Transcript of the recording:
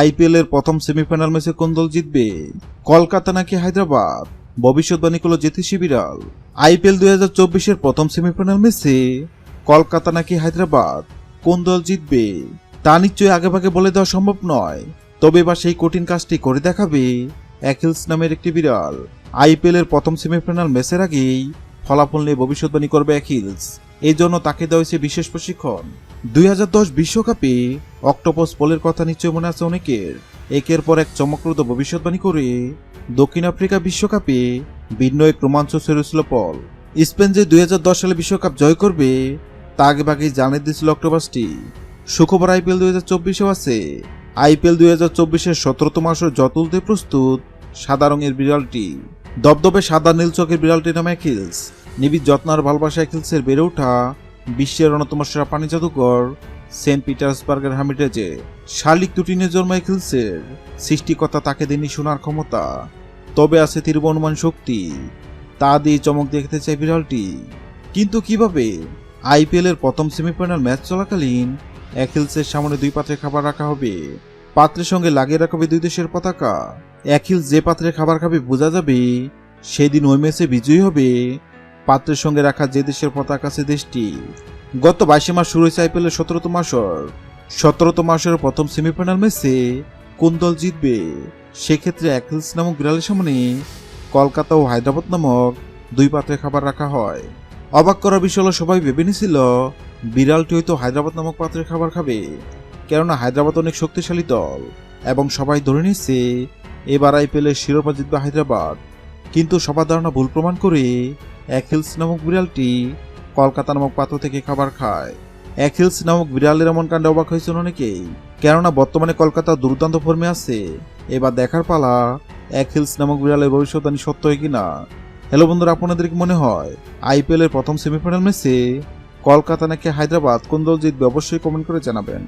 IPL এর প্রথম semifinal ম্যাচে কোন দল জিতবে? কলকাতা নাকি হায়দ্রাবাদ? ভবিষ্যৎবাণী করল জ্যোতিষী বিড়াল আইপিএল দুই হাজার চব্বিশের প্রথম সেমিফাইনাল ম্যাচে কলকাতা নাকি হায়দ্রাবাদ? কোন দল জিতবে? তা নিশ্চয়ই আগেভাগে বলে দেওয়া সম্ভব নয়। তবে এবার সেই কঠিন কাজটি করে দেখাবে অ্যাকিলস নামের একটি বিড়াল। আইপিএল এর প্রথম সেমিফাইনাল ম্যাচের আগেই ফলাফল নিয়ে ভবিষ্যৎবাণী করবে অ্যাকিলস এই জন্য তাকে দেওয়া হয়েছে বিশেষ প্রশিক্ষণ। দুই হাজার দশ বিশ্বকাপে অক্টোপাস পোলের কথা নিশ্চয় মনে আছে অনেকের। একের পর এক চমকপ্রদ ভবিষ্যৎবাণী করে দক্ষিণ আফ্রিকা বিশ্বকাপে ভিন্ন এক রোমাঞ্চ সেরেছিল পল স্পেন যে দু হাজার দশ সালে বিশ্বকাপ জয় করবে, তা আগে ভাগেই জানিয়ে দিয়েছিল অক্টোপাসটি। শুক্রবার আইপিএল দুই হাজার চব্বিশেও আছে। আইপিএল দুই হাজার চব্বিশের সতেরোতম আসর যত প্রস্তুত সাদা রঙের বিড়ালটি। দবদবে সাদা নীল চকের বিড়ালটির নাম অ্যাকিলস নিবিড় যত্ন আর ভালোবাসা অ্যাকিলসের বেড়ে ওঠা বিশ্বের অন্যতম সেরা পানি জাদুঘর সেন্ট পিটার্সবার্গের হামিটেজে। শালিক দুটিনের জন্ম অ্যাকিলসের সৃষ্টিকর্তা তাকে দেননি শোনার ক্ষমতা। তবে আছে তীব্র অনুমান শক্তি। তা দিয়ে চমক দেখতে চায় বিড়ালটি। কিন্তু কীভাবে? আইপিএল এর প্রথম সেমিফাইনাল ম্যাচ চলাকালীন অ্যাকিলসের সামনে দুই পাত্রে খাবার রাখা হবে। পাত্রের সঙ্গে লাগিয়ে রাখা হবে দুই দেশের পতাকা। অ্যাকিলস যে পাত্রে খাবার খাবে বোঝা যাবে, সেদিন ওই ম্যাচে বিজয়ী হবে পাত্রের সঙ্গে রাখা যে দেশের পতাকা, সে দেশটি। গত বাইশে মাস শুরু হয়েছে আইপিএল এর সতেরোতম আসর। সতেরোতম আসরের প্রথম সেমিফাইনাল ম্যাচে কোন দল জিতবে? সেক্ষেত্রে অ্যাকিলস নামক বিড়ালের সামনে কলকাতা ও হায়দ্রাবাদ নামক দুই পাত্রে খাবার রাখা হয়। অবাক করার বিষয় হলো, সবাই ভেবে নিয়েছিল বিড়ালটি হয়তো হায়দ্রাবাদ নামক পাত্রে খাবার খাবে। কেননা হায়দ্রাবাদ অনেক শক্তিশালী দল এবং সবাই ধরে নিচ্ছে এবার আইপিএলের শিরোপা জিতবে হায়দ্রাবাদ। কিন্তু সবার ধারণা ভুল প্রমাণ করে অ্যাকিলস নামক বিড়ালটি কলকাতা নামক পাত্র থেকে খাবার খায়। অ্যাকিলস নামক বিড়ালের এমন কাণ্ডে অবাক হয়েছেন অনেকেই। কেননা বর্তমানে কলকাতা দুর্দান্ত ফর্মে আছে। এবার দেখার পালা অ্যাকিলস নামক বিড়ালের ভবিষ্যৎবাণী সত্য হয় কিনা? হ্যালো বন্ধুরা, আপনাদের কি মনে হয়? আইপিএল এর প্রথম সেমিফাইনাল ম্যাচে কলকাতা নাকি হায়দ্রাবাদ? কোন দল জিতবে? অবশ্যই কমেন্ট করে জানাবেন।